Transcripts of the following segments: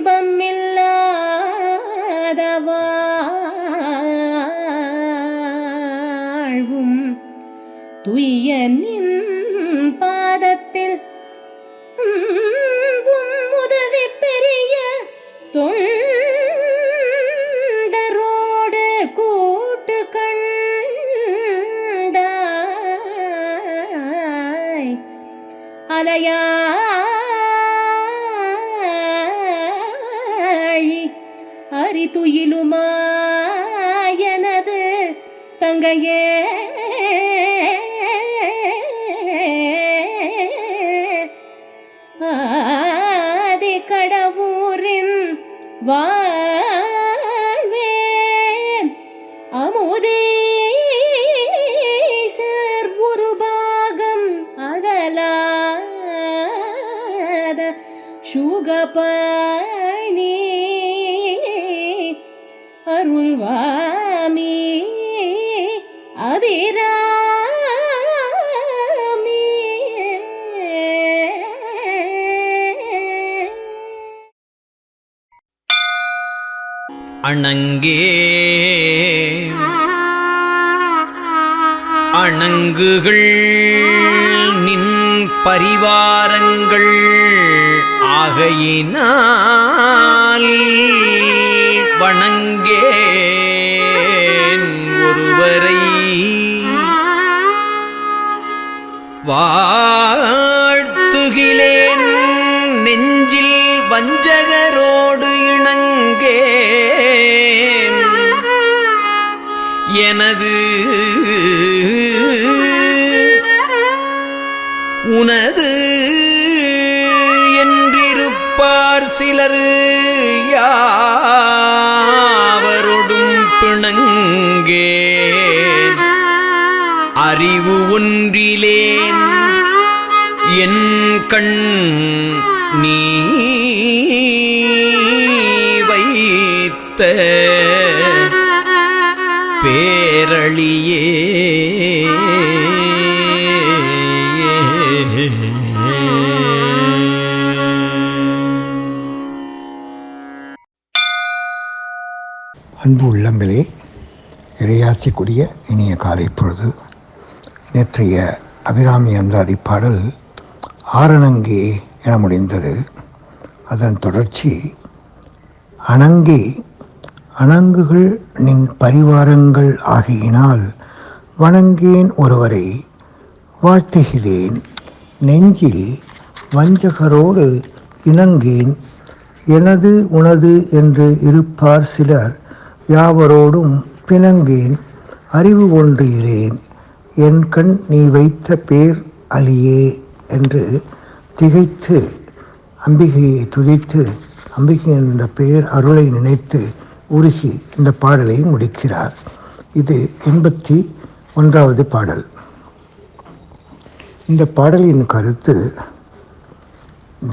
இன்பம் இல்லாதவாழ்வும் வாழ்வும் நின் பாதத்தில் உதவி பெரிய தொண்டரோடு கூட்டு கண்டாய். அலையா தங்கையே அணங்கே. அணங்குகள் நின் பரிவாரங்கள் ஆகையினால் வணங்கேன் ஒருவரை. வா எனது உனது என்றிருப்பார் சிலர் யாவரொடும் பிணங்கே அறிவு ஒன்றிலேன் என் கண் நீ வழியே. அன்பு உள்ளங்களே இறையாசிக்குரிய இனிய காலை பொழுது. நேற்றைய அபிராமி அந்தாதி பாடல் ஆரணங்கே என முடிந்தது. அதன் தொடர்ச்சி அணங்கே அணங்குகள் நின் பரிவாரங்கள் ஆகியினால் வணங்கேன் ஒருவரை வாழ்த்துகிறேன். நெஞ்சில் வஞ்சகரோடு இணங்கேன். எனது உனது என்று இருப்பார் சிலர் யாவரோடும் பிணங்கேன். அறிவு ஒன்றுகிறேன் என் கண் நீ வைத்த பேர் அலியே என்று திகைத்து அம்பிகையை துதித்து அம்பிகை என்ற பெயர் அருளை நினைத்து உருகி இந்த பாடலை முடிக்கிறார். இது எண்பத்தி ஒன்றாவது பாடல். இந்த பாடலின் கருத்து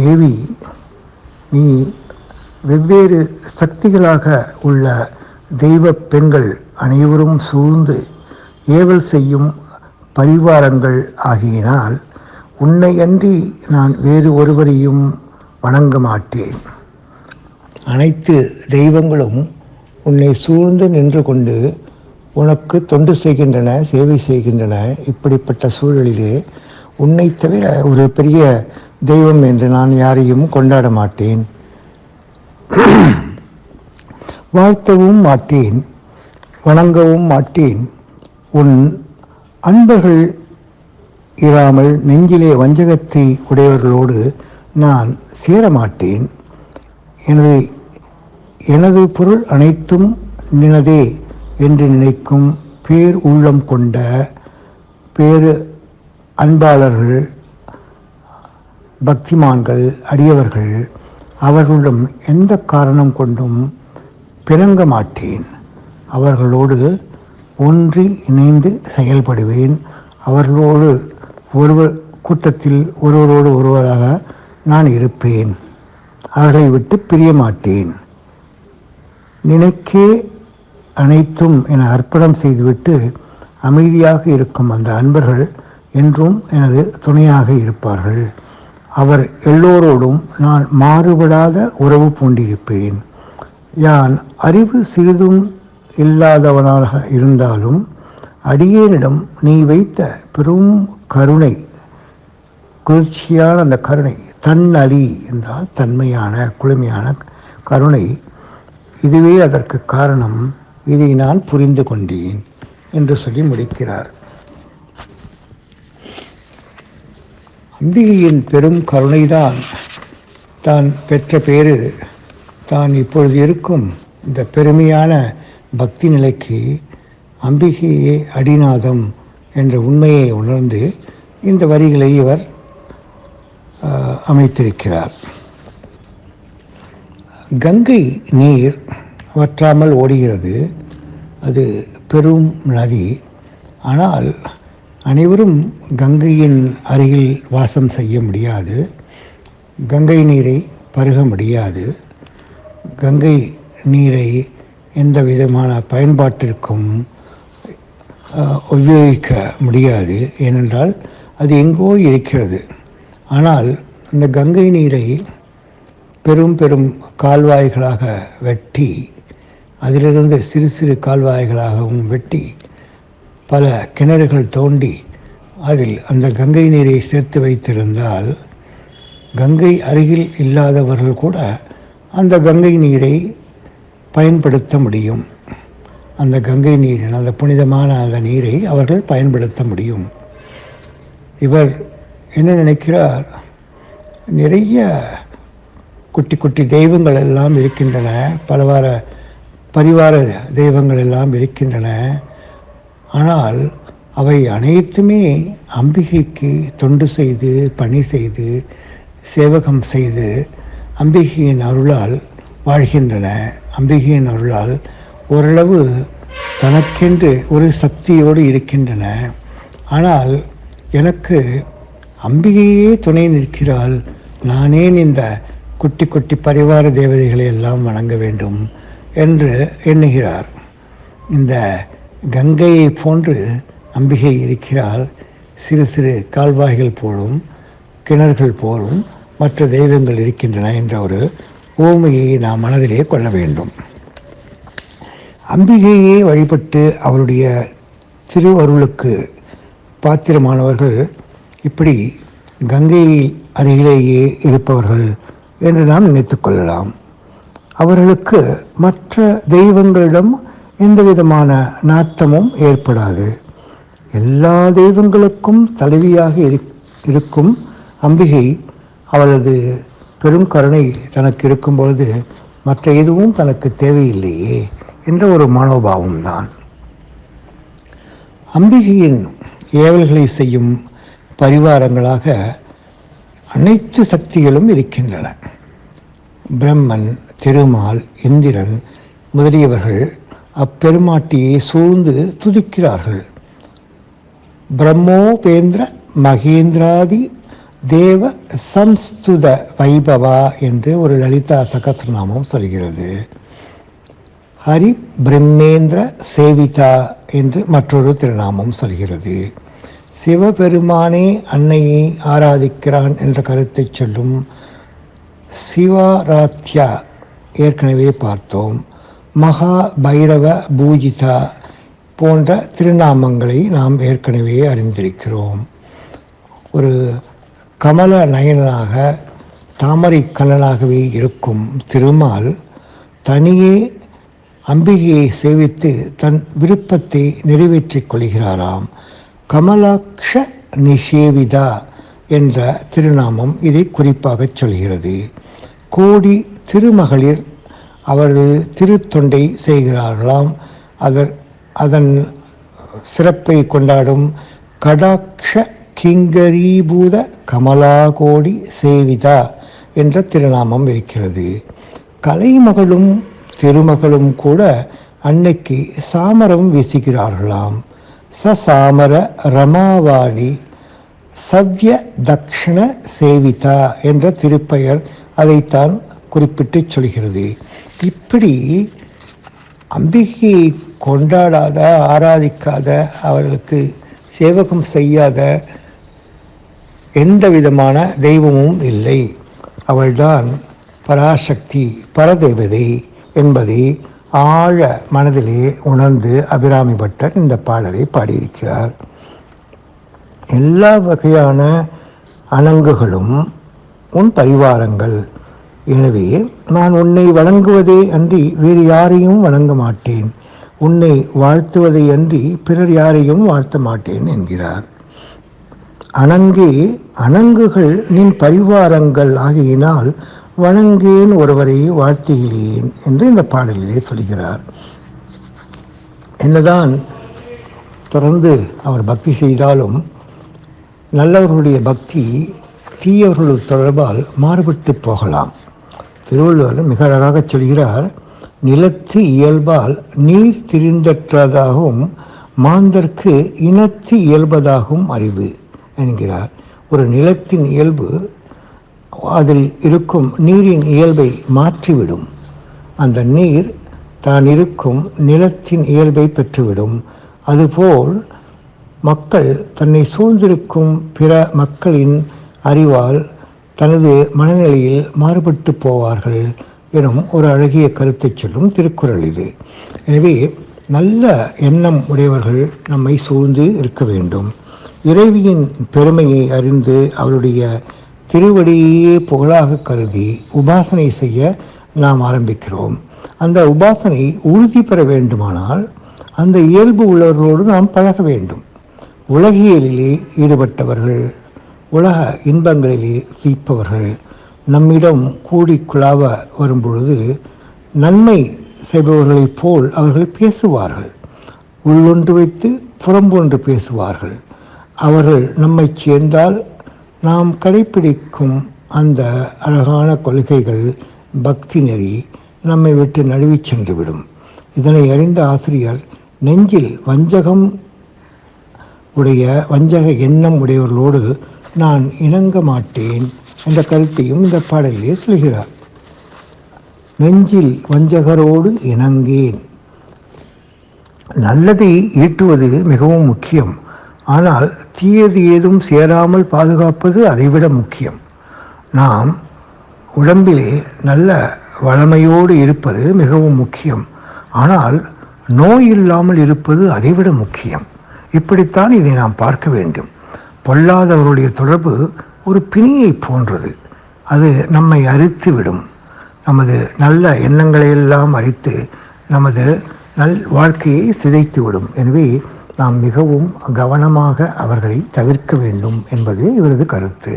தேவி நீ வெவ்வேறு சக்திகளாக உள்ள தெய்வ பெண்கள் அனைவரும் சூழ்ந்து ஏவல் செய்யும் பரிவாரங்கள் ஆகியினால் உன்னையன்றி நான் வேறு ஒருவரையும் வணங்க மாட்டேன். அனைத்து தெய்வங்களும் உன்னை சூழ்ந்து நின்று கொண்டு உனக்கு தொண்டு செய்கின்றன சேவை செய்கின்றன இப்படிப்பட்ட சூழலிலே உன்னை தவிர ஒரு பெரிய தெய்வம் என்று நான் யாரையும் கொண்டாட மாட்டேன். வாழ்த்தவும் மாட்டேன் வணங்கவும் மாட்டேன். உன் அன்பர்கள் இராமல் நெஞ்சிலே வஞ்சகத்தை உடையவர்களோடு நான் சேரமாட்டேன். எனது எனது பொருள் அனைத்தும் நினதே என்று நினைக்கும் பேர் உள்ளம் கொண்ட பேரு அன்பாளர்கள் பக்திமான்கள் அடியவர்கள் அவர்களிடம் எந்த காரணம் கொண்டும் பிணங்க மாட்டேன். அவர்களோடு ஒன்றி இணைந்து செயல்படுவேன். அவர்களோடு ஒருவர் கூட்டத்தில் ஒருவரோடு ஒருவராக நான் இருப்பேன். அவர்களை விட்டு பிரிய மாட்டேன். நினைக்கே அனைத்தும் என அர்ப்பணம் செய்துவிட்டு அமைதியாக இருக்கும் அந்த அன்பர்கள் என்றும் எனது துணையாக இருப்பார்கள். அவர் எல்லோரோடும் நான் மாறுபடாத உறவு பூண்டிருப்பேன். யான் அறிவு சிறிதும் இல்லாதவனாக இருந்தாலும் அடியேனிடம் நீ வைத்த பெரும் கருணை குளிர்ச்சியான அந்த கருணை தன்னலி என்றால் தன்மையான குளுமையான கருணை இதுவே அதற்கு காரணம். இதை நான் புரிந்து கொண்டேன் என்று சொல்லி முடிக்கிறார். அம்பிகையின் பெரும் கருணைதான் தான் பெற்ற பேரு தான் இப்பொழுது இருக்கும் இந்த பெருமையான பக்தி நிலைக்கு அம்பிகையே அடிநாதம் என்ற உண்மையை உணர்ந்து இந்த வரிகளை இவர் அமைத்திருக்கிறார். கங்கை நீர் வற்றாமல் ஓடுகிறது. அது பெரும் நதி. ஆனால் அனைவரும் கங்கையின் அருகில் வாசம் செய்ய முடியாது. கங்கை நீரை பருக முடியாது. கங்கை நீரை எந்த விதமான பயன்பாட்டிற்கும் உபயோகிக்க முடியாது. ஏனென்றால் அது எங்கோ இருக்கிறது. ஆனால் அந்த கங்கை நீரை பெரும் பெரும் கால்வாய்களாக வெட்டி அதிலிருந்து சிறு சிறு கால்வாய்களாகவும் வெட்டி பல கிணறுகள் தோண்டி அதில் அந்த கங்கை நீரை சேர்த்து வைத்திருந்தால் கங்கை அருகில் இல்லாதவர்கள் கூட அந்த கங்கை நீரை பயன்படுத்த முடியும். அந்த கங்கை நீரின் அந்த புனிதமான அந்த நீரை அவர்கள் பயன்படுத்த முடியும். இவர் என்ன நினைக்கிறார்? நிறைய குட்டி குட்டி தெய்வங்கள் எல்லாம் இருக்கின்றன. பலவார பரிவார தெய்வங்கள் எல்லாம் இருக்கின்றன. ஆனால் அவை அனைத்துமே அம்பிகைக்கு தொண்டு செய்து பணி செய்து சேவகம் செய்து அம்பிகையின் அருளால் வாழ்கின்றன. அம்பிகையின் அருளால் ஓரளவு தனக்கென்று ஒரு சக்தியோடு இருக்கின்றன. ஆனால் எனக்கு அம்பிகையே துணை நிற்கிறாள். நானேன் இந்த குட்டி குட்டி பரிவார தேவதைகளை எல்லாம் வணங்க வேண்டும் என்று எண்ணுகிறார். இந்த கங்கையை போன்று அம்பிகை இருக்கிறார். சிறு சிறு கால்வாய்கள் போலும் கிணறுகள் போலும் மற்ற தெய்வங்கள் இருக்கின்றன என்ற ஒரு ஓமையை நாம் மனதிலே கொள்ள வேண்டும். அம்பிகையே வழிபட்டு அவருடைய திருவருளுக்கு பாத்திரமானவர்கள் இப்படி கங்கையில் அருகிலேயே இருப்பவர்கள் என்று நாம் நினைத்து கொள்ளலாம். அவர்களுக்கு மற்ற தெய்வங்களிடம் எந்த விதமான நாட்டமும் ஏற்படாது. எல்லா தெய்வங்களுக்கும் தலைவியாக இருக்கும் அம்பிகை அவளது பெரும் கருணை தனக்கு இருக்கும் பொழுது மற்ற எதுவும் தனக்கு தேவையில்லையே என்ற ஒரு மனோபாவம் தான். அம்பிகையின் ஏவல்களை செய்யும் பரிவாரங்களாக அனைத்து சக்திகளும் இருக்கின்றன. பிரம்மன் திருமால் இந்திரன் முதலியவர்கள் அப்பெருமாட்டியை சூழ்ந்து துதிக்கிறார்கள். பிரம்மோபேந்திர மகேந்திராதி தேவ சம்ஸ்துத வைபவா என்று ஒரு லலிதா சகசிரநாமம் சொல்கிறது. ஹரி பிரம்மேந்திர சேவிதா என்று மற்றொரு திருநாமம் சொல்கிறது. சிவபெருமானே அன்னையை ஆராதிக்கிறான் என்ற கருத்தை சொல்லும் சிவாராத்யா ஏற்கனவே பார்த்தோம். மகா பைரவ பூஜிதா போன்ற திருநாமங்களை நாம் ஏற்கனவே அறிந்திருக்கிறோம். ஒரு கமல நயனாக தாமரை கண்ணனாகவே இருக்கும் திருமால் தனியே அம்பிகையை சேவித்து தன் விருப்பத்தை நிறைவேற்றிக் கொள்கிறாராம். கமலாக்ஷ நிஷேவிதா என்ற திருநாமம் இதை குறிப்பாகச் சொல்கிறது. கோடி திருமகளிர் அவரது திருத்தொண்டை செய்கிறார்களாம். அதர் அதன் சிறப்பை கொண்டாடும் கடாட்ச கிங்கரீபூத கமலாகோடி சேவிதா என்ற திருநாமம் இருக்கிறது. கலைமகளும் திருமகளும் கூட அன்னைக்கு சாமரம் வீசுகிறார்களாம். சசாமர ரமாவாணி சவ்ய தக்ஷண சேவிதா என்ற திருப்பெயர் அதைத்தான் குறிப்பிட்டு சொல்கிறது. இப்படி அம்பிகையை கொண்டாடாத ஆராதிக்காத அவர்களுக்கு சேவகம் செய்யாத எந்த விதமான தெய்வமும் இல்லை. அவள்தான் பராசக்தி பரதேவதை என்பதை ஆழ மனதிலே உணர்ந்து அபிராமி பட்டர் இந்த பாடலை பாடியிருக்கிறார். எல்லா வகையான அணங்குகளும் உன் பரிவாரங்கள். எனவே நான் உன்னை வணங்குவதே அன்றி வேறு யாரையும் வணங்க மாட்டேன். உன்னை வாழ்த்துவதை அன்றி பிறர் யாரையும் வாழ்த்த மாட்டேன் என்கிறார். அணங்கே அணங்குகள் நின் பரிவாரங்கள் ஆகியினால் வணங்கேன் ஒருவரை வாழ்த்துகிறேன் என்று இந்த பாடலிலே சொல்கிறார். என்னதான் தொடர்ந்து அவர் பக்தி செய்தாலும் நல்லவர்களுடைய பக்தி தீயவர்களுடைய தொடர்பால் மாறுபட்டு போகலாம். திருவள்ளுவர் மிக அழகாக சொல்கிறார் நிலத்து இயல்பால் நீர் திரிந்தற்றதாகவும் மாந்தர்க்கு இனத்து இயல்பதாகவும் அறிவு என்கிறார். ஒரு நிலத்தின் இயல்பு அதில் இருக்கும் நீரின் இயல்பை மாற்றிவிடும். அந்த நீர் தான் இருக்கும் நிலத்தின் இயல்பை பெற்றுவிடும். அதுபோல் மக்கள் தன்னை சூழ்ந்திருக்கும் பிற மக்களின் அறிவால் தனது மனநிலையில் மாறுபட்டு போவார்கள் எனும் ஒரு அழகிய கருத்தை சொல்லும் திருக்குறள் இது. எனவே நல்ல எண்ணம் உடையவர்கள் நம்மை சூழ்ந்து இருக்க வேண்டும். இறைவியின் பெருமையை அறிந்து அவருடைய திருவடியே புகழாக கருதி உபாசனை செய்ய நாம் ஆரம்பிக்கிறோம். அந்த உபாசனை உறுதி பெற வேண்டுமானால் அந்த இயல்பு உள்ளவர்களோடு நாம் பழக வேண்டும். உலகியலிலே ஈடுபட்டவர்கள் உலக இன்பங்களிலே தீப்பவர்கள் நம்மிடம் கூடி குழாவ வரும்பொழுது நன்மை செய்பவர்களைப் போல் அவர்கள் பேசுவார்கள். உள்ளொன்று வைத்து புறம்பொன்று பேசுவார்கள். அவர்கள் நம்மை சேர்ந்தால் நாம் கடைப்பிடிக்கும் அந்த அழகான கொள்கைகள் பக்தி நெறி நம்மை விட்டு நழுவிச் சென்றுவிடும். இதனை அறிந்த ஆசிரியர் நெஞ்சில் வஞ்சகம் உடைய வஞ்சக எண்ணம் உடையவர்களோடு நான் இணங்க மாட்டேன் என்ற கருத்தையும் இந்த பாடலிலே சொல்கிறார். நெஞ்சில் வஞ்சகரோடு இணங்கேன். நல்லதை ஈட்டுவது மிகவும் முக்கியம். ஆனால் தீயது ஏதும் சேராமல் பாதுகாப்பது அதைவிட முக்கியம். நாம் உடம்பிலே நல்ல வளமையோடு இருப்பது மிகவும் முக்கியம். ஆனால் நோய் இல்லாமல் இருப்பது அதைவிட முக்கியம். இப்படித்தான் இதை நாம் பார்க்க வேண்டும். பொல்லாதவருடைய தொடர்பு ஒரு பிணியை போன்றது. அது நம்மை அரித்து விடும். நமது நல்ல எண்ணங்களை எல்லாம் அரித்து நமது நல் வாழ்க்கையை சிதைத்து விடும். எனவே நாம் மிகவும் கவனமாக அவர்களை தவிர்க்க வேண்டும் என்பது இவரது கருத்து.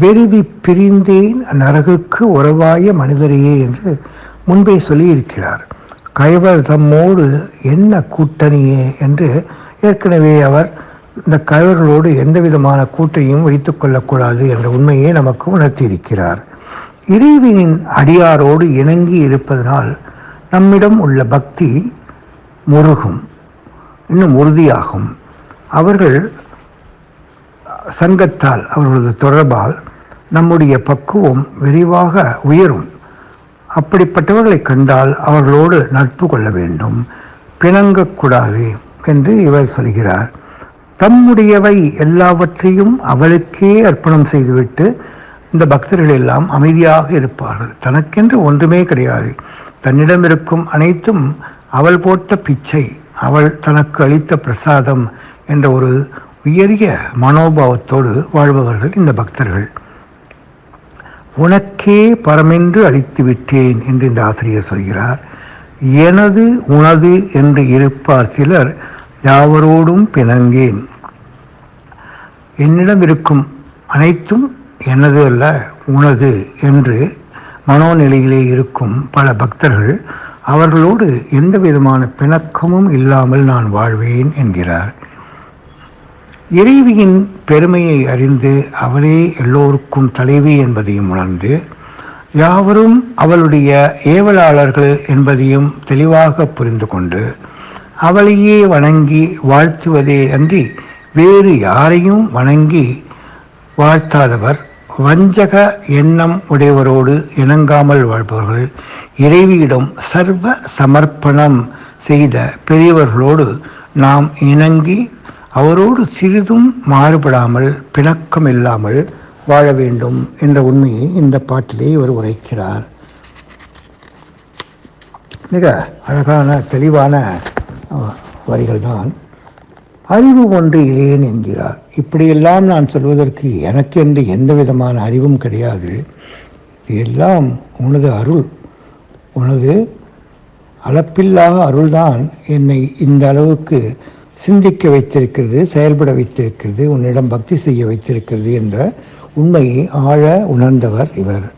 வெறுவி பிரிந்தேன் நரகுக்கு உறவாய மனிதரையே என்று முன்பே சொல்லியிருக்கிறார். கைவர் தம்மோடு என்ன கூட்டணியே என்று ஏற்கனவே அவர் இந்த கயவர்களோடு எந்த விதமான கூட்டையும் வைத்துக் கொள்ளக்கூடாது என்ற உண்மையை நமக்கு உணர்த்தியிருக்கிறார். இறைவனின் அடியாரோடு இணங்கி இருப்பதனால் நம்மிடம் உள்ள பக்தி முருகும் இன்னும் உறுதியாகும். அவர்கள் சங்கத்தால் அவர்களது தொடர்பால் நம்முடைய பக்குவம் விரிவாக உயரும். அப்படிப்பட்டவர்களை கண்டால் அவர்களோடு நட்பு கொள்ள வேண்டும். பிணங்கக்கூடாது. என்று இவர் சொல்கிறார். தம்முடையவை எல்லாவற்றையும் அவளுக்கே அர்ப்பணம் செய்துவிட்டு இந்த பக்தர்கள் எல்லாம் அமைதியாக இருப்பார்கள். தனக்கென்று ஒன்றுமே கிடையாது. தன்னிடம் இருக்கும் அனைத்தும் அவள் போட்ட பிச்சை அவள் தனக்கு அளித்த பிரசாதம் என்ற ஒரு உயரிய மனோபாவத்தோடு வாழ்பவர்கள் இந்த பக்தர்கள். உனக்கே பரமென்று அளித்து விட்டேன் என்று இந்த ஆசிரியர் சொல்கிறார். எனது உனது என்று இருப்பார் சிலர் யாவரோடும் பிணங்கேன். என்னிடம் இருக்கும் அனைத்தும் எனது அல்ல உனது என்று மனோநிலையிலே இருக்கும் பல பக்தர்கள் அவர்களோடு எந்த விதமான பிணக்கமும் இல்லாமல் நான் வாழ்வேன் என்கிறார். இறைவியின் பெருமையை அறிந்து அவரே எல்லோருக்கும் தலைவி என்பதையும் உணர்ந்து யாவரும் அவளுடைய ஏவலாளர்கள் என்பதையும் தெளிவாக புரிந்து கொண்டு அவளையே வணங்கி வாழ்த்துவதே அன்றி வேறு யாரையும் வணங்கி வாழ்த்தாதவர் வஞ்சக எண்ணம் உடையவரோடு இணங்காமல் வாழ்பவர்கள் இறைவியிடம் சர்வ சமர்ப்பணம் செய்த பெரியவர்களோடு நாம் இணங்கி அவரோடு சிறிதும் மாறுபடாமல் பிணக்கம் இல்லாமல் வாழ வேண்டும் என்ற உண்மையை இந்த பாட்டிலே இவர் உரைக்கிறார். மிக அழகான தெளிவான வரிகள் தான் அறிவு ஒன்று இல்லேன் என்கிறார். இப்படியெல்லாம் நான் சொல்வதற்கு எனக்கென்று எந்த விதமான அறிவும் கிடையாது. இது எல்லாம் உனது அருள். உனது அளப்பில்லா அருள்தான் என்னை இந்த அளவுக்கு சிந்திக்க வைத்திருக்கிறது செயல்பட வைத்திருக்கிறது உன்னிடம் பக்தி செய்ய வைத்திருக்கிறது என்ற உண்மையை ஆழ உணர்ந்தவர் இவர்.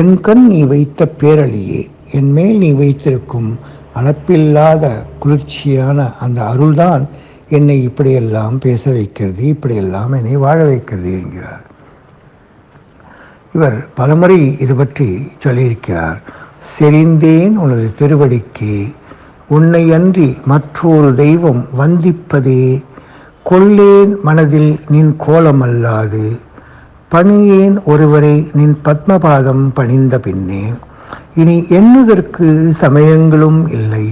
என் கண் நீ வைத்த பேரழியே என் மேல் நீ வைத்திருக்கும் அளப்பில்லாத குளிர்ச்சியான அந்த அருள்தான் என்னை இப்படியெல்லாம் பேச வைக்கிறது இப்படியெல்லாம் என்னை வாழ வைக்கிறது என்கிறார். இவர் பலமுறை இது பற்றி சொல்லியிருக்கிறார். செறிந்தேன் உனது திருவடிக்கு உன்னை அன்றி மற்றொரு தெய்வம் வந்திப்பதே கொள்ளேன் மனதில் நின் கோலமல்லாது பணியேன் ஒருவரை நின் பத்மபாதம் பணிந்த பின்னே. இனி எண்ணுதற்கு சமயங்களும் இல்லை.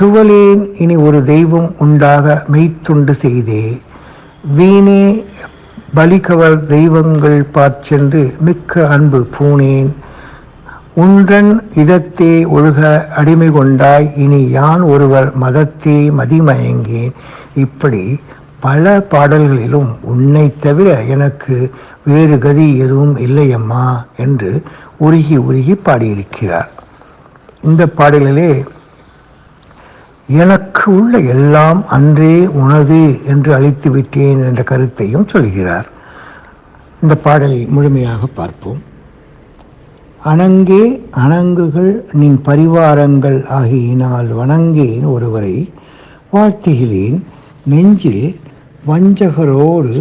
துவலேன் இனி ஒரு தெய்வம் உண்டாக மெய்த்துண்டு செய்தே. வீணே பலிகவர் தெய்வங்கள் பார்ச்சென்று மிக்க அன்பு பூனேன் உன்றன் இதத்தே ஒழுக அடிமை கொண்டாய். இனி யான் ஒருவர் மதத்தே மதிமயங்கேன். இப்படி பல பாடல்களிலும் உன்னை தவிர எனக்கு வேறு கதி எதுவும் இல்லையம்மா என்று உருகி உருகி பாடியிருக்கிறார். இந்த பாடலிலே எனக்கு உள்ள எல்லாம் அன்றே உனது என்று அழித்து விட்டேன் என்ற கருத்தையும் சொல்கிறார். இந்த பாடலை முழுமையாக பார்ப்போம். அணங்கே அணங்குகள் நின் பரிவாரங்கள் ஆகியினால் வணங்கேன் ஒருவரை வாழ்த்துகிறேன் நெஞ்சில் வஞ்சகரோடு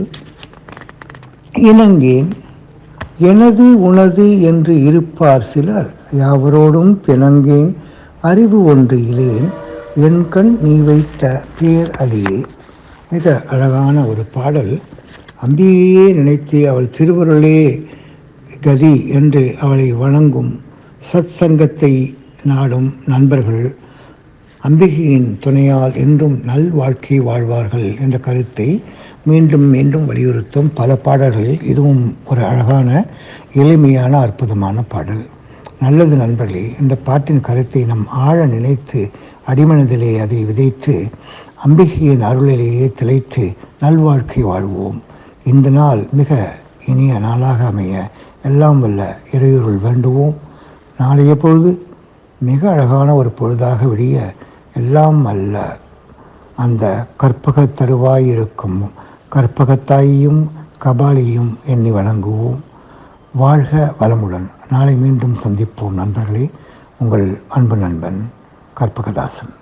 இணங்கேன். எனது உனது என்று இருப்பார் சிலர் யாவரோடும் பிணங்கேன். அறிவு ஒன்று இலேன் என் கண் நீ வைத்த பேர் அழியே. மிக அழகான ஒரு பாடல். அம்பியையே நினைத்து அவள் திருவருளே கதி என்று அவளை வணங்கும் சத் சங்கத்தை நாடும் நண்பர்கள். அம்பிகையின் துணையால் என்றும் நல் வாழ்க்கை வாழ்வார்கள் என்ற கருத்தை மீண்டும் மீண்டும் வலியுறுத்தும் பல பாடல்களில் இதுவும் ஒரு அழகான எளிமையான அற்புதமான பாடல். நல்லது நண்பர்களே இந்த பாட்டின் கருத்தை நம் ஆழ நினைத்து அடிமனதிலே அதை விதைத்து அம்பிகையின் அருளிலேயே திளைத்து நல்வாழ்க்கை வாழ்வோம். இந்த நாள் மிக இனிய நாளாக அமைய எல்லாம் வல்ல இறையுருள் வேண்டுவோம். நாளைய பொழுது மிக அழகான ஒரு பொழுதாக விடிய எல்லாம் அல்ல. அந்த கற்பக தருவாயிருக்கும். கற்பகத்தாயும் கற்பகத்தாயையும் கபாலியும் எண்ணி வழங்குவோம் வாழ்க வளமுடன். நாளை மீண்டும் சந்திப்போம் நண்பர்களே. உங்கள் அன்பு நண்பன் கற்பகதாசன்.